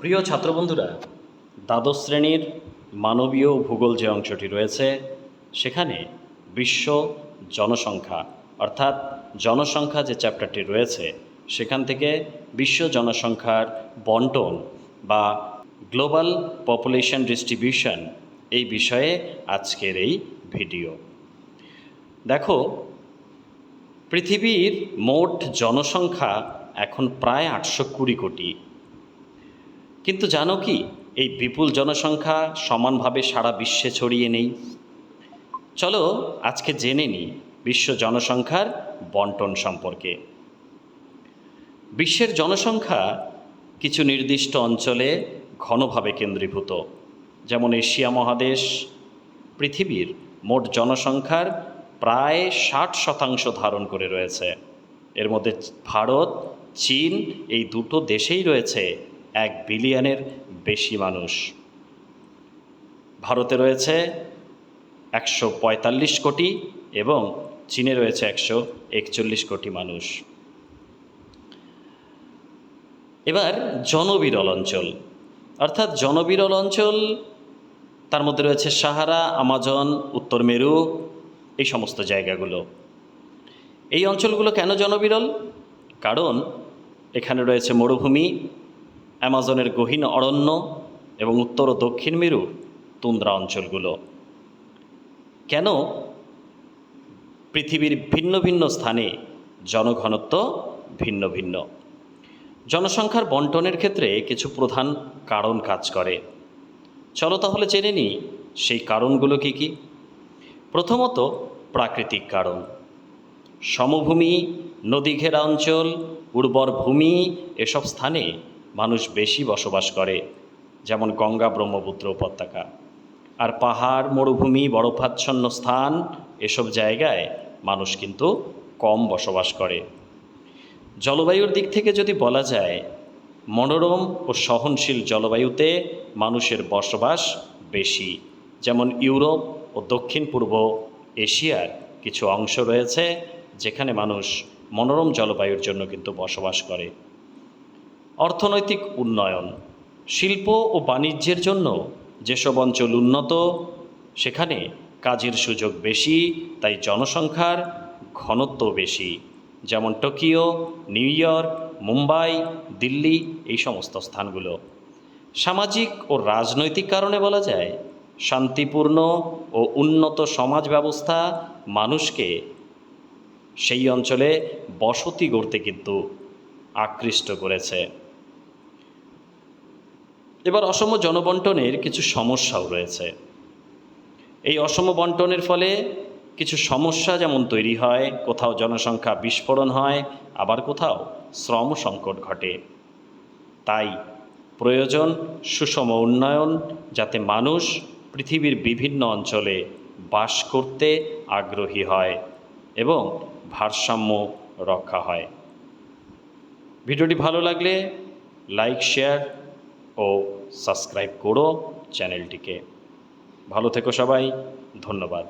প্রিয় ছাত্রবন্ধুরা, দ্বাদশ শ্রেণির মানবীয় ভূগোল যে অংশটি রয়েছে, সেখানে বিশ্ব জনসংখ্যা, অর্থাৎ জনসংখ্যা যে চ্যাপ্টারটি রয়েছে, সেখান থেকে বিশ্ব জনসংখ্যার বন্টন বা গ্লোবাল পপুলেশন ডিস্ট্রিবিউশন এই বিষয়ে আজকের এই ভিডিও। দেখো, পৃথিবীর মোট জনসংখ্যা এখন প্রায় আটশো কুড়ি কোটি। কিন্তু জানো কি, এই বিপুল জনসংখ্যা সমানভাবে সারা বিশ্বে ছড়িয়ে নেই। চলো আজকে জেনে নিই বিশ্ব জনসংখ্যার বন্টন সম্পর্কে। বিশ্বের জনসংখ্যা কিছু নির্দিষ্ট অঞ্চলে ঘনভাবে কেন্দ্রীভূত, যেমন এশিয়া মহাদেশ। পৃথিবীর মোট জনসংখ্যার প্রায় ষাট শতাংশ ধারণ করে রয়েছে। এর মধ্যে ভারত, চীন এই দুটো দেশেই রয়েছে এক বিলিয়নের বেশি মানুষ। ভারতে রয়েছে একশো পঁয়তাল্লিশ কোটি এবং চীনে রয়েছে একশো একচল্লিশ কোটি মানুষ। এবার জনবিরল অঞ্চল। অর্থাৎ জনবিরল অঞ্চল, তার মধ্যে রয়েছে সাহারা, আমাজন, উত্তর মেরু, এই সমস্ত জায়গাগুলো। এই অঞ্চলগুলো কেন জনবিরল? কারণ এখানে রয়েছে মরুভূমি অ্যামাজনের গহীন অরণ্য এবং উত্তর ও দক্ষিণ মেরুর তুন্দ্রা অঞ্চলগুলো। কেন পৃথিবীর ভিন্ন ভিন্ন স্থানে জনঘনত্ব ভিন্ন ভিন্ন? জনসংখ্যার বন্টনের ক্ষেত্রে কিছু প্রধান কারণ কাজ করে। চলো তাহলে জেনে নিই, সেই কারণগুলো কি কি? প্রথমত, প্রাকৃতিক কারণ। সমভূমি নদী ঘেরা অঞ্চল, উর্বর ভূমি, এসব স্থানে মানুষ বেশি বসবাস করে, যেমন গঙ্গা ব্রহ্মপুত্র উপত্যকা। আর পাহাড়, মরুভূমি, বরফাচ্ছন্ন স্থান, এসব জায়গায় মানুষ কিন্তু কম বসবাস করে। জলবায়ুর দিক থেকে যদি বলা যায়, মনোরম ও সহনশীল জলবায়ুতে মানুষের বসবাস বেশি। যেমন ইউরোপ ও দক্ষিণ পূর্ব এশিয়ার কিছু অংশ রয়েছে, যেখানে মানুষ মনোরম জলবায়ুর জন্য কিন্তু বসবাস করে। অর্থনৈতিক উন্নয়ন, শিল্প ও বাণিজ্যের জন্য যেসব অঞ্চল উন্নত, সেখানে কাজের সুযোগ বেশি, তাই জনসংখ্যার ঘনত্ব বেশি, যেমন Tokyo, New York, Mumbai, Delhi, এই সমস্ত স্থানগুলো। সামাজিক ও রাজনৈতিক কারণে বলা যায়, শান্তিপূর্ণ ও উন্নত সমাজ ব্যবস্থা মানুষকে সেই অঞ্চলে বসতি গড়তে কিন্তু আকৃষ্ট করেছে। এবার অসম জনবন্টনের কিছু সমস্যাও রয়েছে। এই অসম বন্টনের ফলে কিছু সমস্যা যেমন তৈরি হয়, কোথাও জনসংখ্যা বিস্ফোরণ হয়, আবার কোথাও শ্রম সংকট ঘটে। তাই প্রয়োজন সুষম উন্নয়ন যাতে মানুষ পৃথিবীর বিভিন্ন অঞ্চলে বাস করতে আগ্রহী হয় এবং ভারসাম্য রক্ষা হয়। ভিডিওটি ভালো লাগলে লাইক, শেয়ার ও সাবস্ক্রাইব করো চ্যানেলটিকে। ভালো থেকো সবাই ধন্যবাদ।